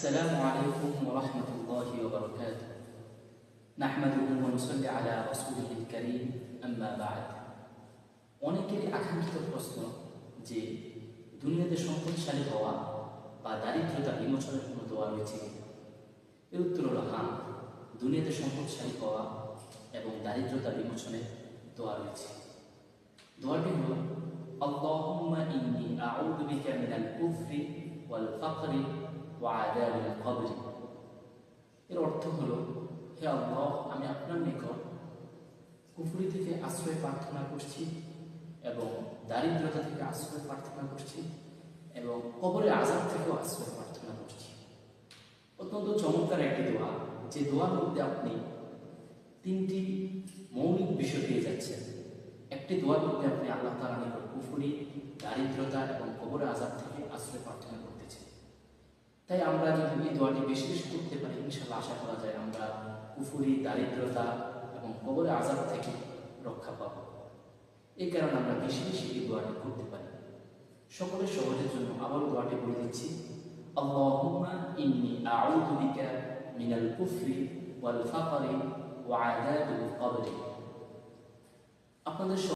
السلام عليكم ورحمة الله وبركاته نحمده ونصلي على رسوله الكريم أما بعد অনেকেরই আকাঙ্ক্ষিত প্রশ্ন যে দুনিয়াতে সম্পদশালী হওয়া বা দারিদ্রতা বিমোচনের কোনো দোয়া রয়েছে কিনা এর উত্তর হলো হ্যাঁ দুনিয়াতে সম্পদশালী হওয়া এবং দারিদ্রতা বিমোচনের দোয়া রয়েছে দোয়াটি হলো اللهم إني أعوذ بك من الكفر والفقر কবরি এর অর্থ হলো, হে আল্লাহ, আমি আপনার নিকট কুফুরি থেকে আশ্রয় প্রার্থনা করছি এবং দারিদ্রতা থেকে আশ্রয় প্রার্থনা করছি এবং কবরের আজাদ থেকেও আশ্রয় প্রার্থনা করছি। অত্যন্ত চমৎকার একটি দোয়া। যে দোয়ার মধ্যে আপনি তিনটি মৌলিক বিষয় পেয়ে যাচ্ছেন। একটি দোয়ার মধ্যে আপনি আল্লাহ তালা নিকট কুফুরি, দারিদ্রতা এবং কবরে আজাদ থেকে তাই আমরা যদি এই দোয়াটি বেশি বেশি করতে পারি ইনশাল্লাহ আশা করা যায় আমরা কুফুরি, দারিদ্রতা এবং কবরে আজাব থেকে রক্ষা পাব। এই কারণে আমরা বেশি বেশি এই দোয়াটি করতে পারি। সকলের সহজের জন্য আবার দোয়াটি বলে দিচ্ছি আপনাদের